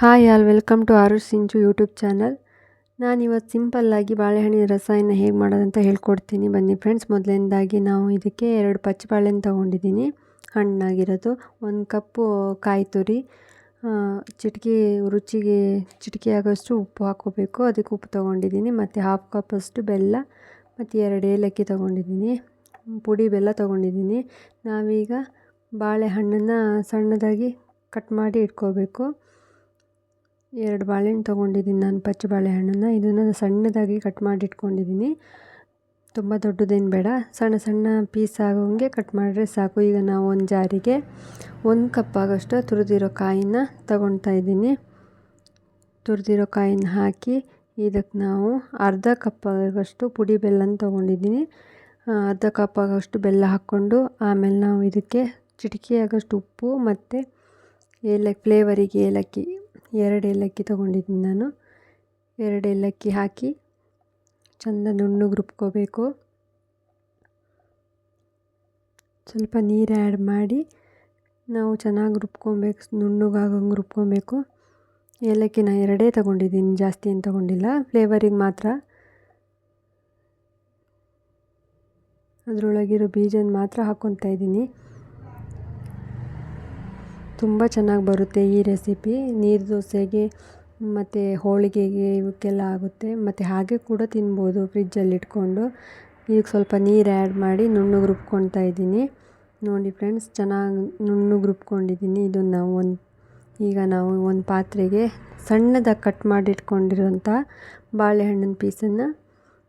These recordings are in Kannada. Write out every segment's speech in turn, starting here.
Hi all welcome to Aarush Sinchu YouTube channel ನಾನಿವತ್ತು ಸಿಂಪಲ್ಲಾಗಿ ಬಾಳೆಹಣ್ಣಿನ ರಸಾಯನ ಹೇಗೆ ಮಾಡೋದಂತ ಹೇಳ್ಕೊಡ್ತೀನಿ. ಬನ್ನಿ ಫ್ರೆಂಡ್ಸ್ ಮೊದಲನೇದಾಗಿ ನಾವು ಇದಕ್ಕೆ ಎರಡು ಪಚ್ಚ ಬಾಳೆಹಣ್ಣು ತೊಗೊಂಡಿದ್ದೀನಿ. ಹಣ್ಣಾಗಿರೋದು, ಒಂದು ಕಪ್ಪು ಕಾಯಿ ತುರಿ ಚಿಟಿಕೆ ರುಚಿಗೆ, ಚಿಟಿಕೆ ಆಗೋಷ್ಟು ಉಪ್ಪು ಹಾಕ್ಕೋಬೇಕು. ಅದಕ್ಕೆ ಉಪ್ಪು ತೊಗೊಂಡಿದ್ದೀನಿ. ಮತ್ತು ಹಾಫ್ ಕಪ್ಪಷ್ಟು ಬೆಲ್ಲ, ಮತ್ತು ಎರಡು ಏಲಕ್ಕಿ ತೊಗೊಂಡಿದ್ದೀನಿ. ಪುಡಿ ಬೆಲ್ಲ ತೊಗೊಂಡಿದ್ದೀನಿ. ನಾವೀಗ ಬಾಳೆಹಣ್ಣನ್ನು ಸಣ್ಣದಾಗಿ ಕಟ್ ಮಾಡಿ ಇಟ್ಕೋಬೇಕು. ಎರಡು ಬಾಳೆಹಣ್ಣು ತೊಗೊಂಡಿದ್ದೀನಿ ನಾನು, ಪಚ್ಚ ಬಾಳೆಹಣ್ಣನ್ನು. ಇದನ್ನು ಸಣ್ಣದಾಗಿ ಕಟ್ ಮಾಡಿ ಇಟ್ಕೊಂಡಿದ್ದೀನಿ ತುಂಬ ದೊಡ್ಡದೇನು ಬೇಡ. ಸಣ್ಣ ಸಣ್ಣ ಪೀಸ್ ಆಗೋಂಗೆ ಕಟ್ ಮಾಡಿದ್ರೆ ಸಾಕು. ಈಗ ನಾವು ಒಂದು ಜಾರಿಗೆ ಒಂದು ಕಪ್ ಆಗೋಷ್ಟು ತುರಿದಿರೋ ಕಾಯಿನ ತಗೊಳ್ತಾ ಇದ್ದೀನಿ. ತುರಿದಿರೋ ಕಾಯಿನ ಹಾಕಿ ಇದಕ್ಕೆ ನಾವು ಅರ್ಧ ಕಪ್ ಆಗೋಷ್ಟು ಪುಡಿ ಬೆಲ್ಲನ ತೊಗೊಂಡಿದ್ದೀನಿ. ಅರ್ಧ ಕಪ್ ಆಗೋಷ್ಟು ಬೆಲ್ಲ ಹಾಕ್ಕೊಂಡು ಆಮೇಲೆ ನಾವು ಇದಕ್ಕೆ ಚಿಟಿಕೆ ಆಗೋಷ್ಟು ಉಪ್ಪು ಮತ್ತು ಏಲಕ್ಕಿ ಫ್ಲೇವರಿಗೆ ಏಲಕ್ಕಿ ಎರಡು ಏಲಕ್ಕಿ ತೊಗೊಂಡಿದ್ದೀನಿ ನಾನು. ಎರಡು ಏಲಕ್ಕಿ ಹಾಕಿ ಚೆಂದ ನುಣ್ಣಗೆ ರುಬ್ಕೋಬೇಕು ಸ್ವಲ್ಪ ನೀರು ಆ್ಯಡ್ ಮಾಡಿ ನಾವು ಚೆನ್ನಾಗಿ ರುಬ್ಕೊಬೇಕು, ನುಣ್ಣಗಾಗಂಗೆ ರುಬ್ಕೊಬೇಕು. ಏಲಕ್ಕಿ ನಾನು ಎರಡೇ ತೊಗೊಂಡಿದ್ದೀನಿ, ಜಾಸ್ತಿ ಏನು ತೊಗೊಂಡಿಲ್ಲ. ಫ್ಲೇವರಿಗೆ ಮಾತ್ರ. ಅದರೊಳಗಿರೋ ಬೀಜನ ಮಾತ್ರ ಹಾಕ್ಕೊತಾ ಇದ್ದೀನಿ. ತುಂಬ ಚೆನ್ನಾಗಿ ಬರುತ್ತೆ ಈ ರೆಸಿಪಿ. ನೀರು ದೋಸೆಗೆ ಮತ್ತು ಹೋಳಿಗೆಗೆ ಇವಕ್ಕೆಲ್ಲ ಆಗುತ್ತೆ. ಮತ್ತು ಹಾಗೆ ಕೂಡ ತಿನ್ಬೋದು ಫ್ರಿಜ್ಜಲ್ಲಿ ಇಟ್ಕೊಂಡು. ಈಗ ಸ್ವಲ್ಪ ನೀರು ಆ್ಯಡ್ ಮಾಡಿ ನುಣ್ಣಗೆ ರುಬ್ಕೊಳ್ತಾ ಇದ್ದೀನಿ. ನೋಡಿ ಫ್ರೆಂಡ್ಸ್, ಚೆನ್ನಾಗಿ ನುಣ್ಣಗೆ ರುಬ್ಕೊಂಡಿದ್ದೀನಿ ಇದನ್ನು ನಾವು ಒಂದು, ಈಗ ನಾವು ಒಂದು ಪಾತ್ರೆಗೆ ಸಣ್ಣದಾಗಿ ಕಟ್ ಮಾಡಿ ಇಟ್ಕೊಂಡಿರೋಂಥ ಬಾಳೆಹಣ್ಣಿನ ಪೀಸನ್ನು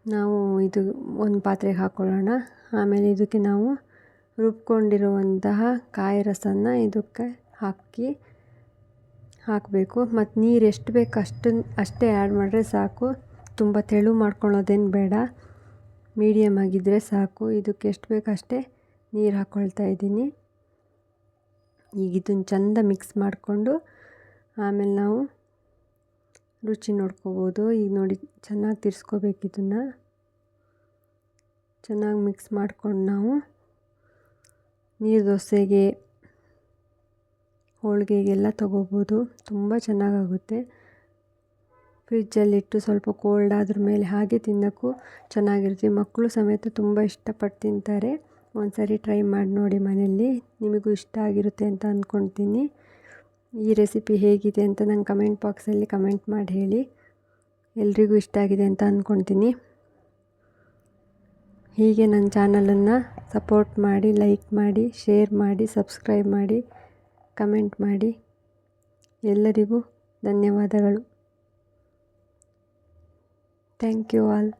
ನಾವು ಇದು ಒಂದು ಪಾತ್ರೆಗೆ ಹಾಕ್ಕೊಳ್ಳೋಣ ಆಮೇಲೆ ಇದಕ್ಕೆ ನಾವು ರುಬ್ಕೊಂಡಿರುವಂತಹ ಕಾಯಿ ರಸನ ಇದಕ್ಕೆ ಹಾಕಿ ಹಾಕಬೇಕು. ಮತ್ತು ನೀರು ಎಷ್ಟು ಬೇಕು ಅಷ್ಟು ಅಷ್ಟೇ ಆ್ಯಡ್ ಮಾಡಿದ್ರೆ ಸಾಕು. ತುಂಬ ತೆಳು ಮಾಡ್ಕೊಳ್ಳೋದೇನು ಬೇಡ. ಮೀಡಿಯಮ್ ಆಗಿದ್ದರೆ ಸಾಕು. ಇದಕ್ಕೆ ಎಷ್ಟು ಬೇಕು ಅಷ್ಟೇ ನೀರು ಹಾಕ್ಕೊಳ್ತಾ ಇದ್ದೀನಿ. ಈಗ ಇದನ್ನು ಚೆಂದ ಮಿಕ್ಸ್ ಮಾಡಿಕೊಂಡು ಆಮೇಲೆ ನಾವು ರುಚಿ ನೋಡ್ಕೋಬೋದು. ಈಗ ನೋಡಿ ಚೆನ್ನಾಗಿ ತಿರ್ಸ್ಕೋಬೇಕು ಇದನ್ನು. ಚೆನ್ನಾಗಿ ಮಿಕ್ಸ್ ಮಾಡ್ಕೊಂಡು ನಾವು ನೀರು ದೋಸೆಗೆ ಹೋಳಿಗೆಗೆಲ್ಲ ತಗೋಬೋದು. ತುಂಬ ಚೆನ್ನಾಗಾಗುತ್ತೆ. ಫ್ರಿಜ್ಜಲ್ಲಿಟ್ಟು ಸ್ವಲ್ಪ ಕೋಲ್ಡ್ ಆದ್ರ ಮೇಲೆ ಹಾಗೆ ತಿನ್ನೋಕ್ಕೂ ಚೆನ್ನಾಗಿರುತ್ತೆ. ಮಕ್ಕಳು ಸಮೇತ ತುಂಬ ಇಷ್ಟಪಟ್ಟು ತಿಂತಾರೆ. ಒಂದು ಸರಿ ಟ್ರೈ ಮಾಡಿ ನೋಡಿ ಮನೆಯಲ್ಲಿ. ನಿಮಗೂ ಇಷ್ಟ ಆಗಿರುತ್ತೆ ಅಂತ ಅಂದ್ಕೊಳ್ತೀನಿ ಈ ರೆಸಿಪಿ ಹೇಗಿದೆ ಅಂತ ನಂಗೆ ಕಮೆಂಟ್ ಬಾಕ್ಸಲ್ಲಿ ಕಮೆಂಟ್ ಮಾಡಿ ಹೇಳಿ. ಎಲ್ರಿಗೂ ಇಷ್ಟ ಆಗಿದೆ ಅಂತ ಅಂದ್ಕೊಳ್ತೀನಿ ಹೀಗೆ ನನ್ನ ಚಾನಲನ್ನು ಸಪೋರ್ಟ್ ಮಾಡಿ ಲೈಕ್ ಮಾಡಿ ಶೇರ್ ಮಾಡಿ ಸಬ್ಸ್ಕ್ರೈಬ್ ಮಾಡಿ. ಕಮೆಂಟ್ ಮಾಡಿ. ಎಲ್ಲರಿಗೂ ಧನ್ಯವಾದಗಳು. Thank you all.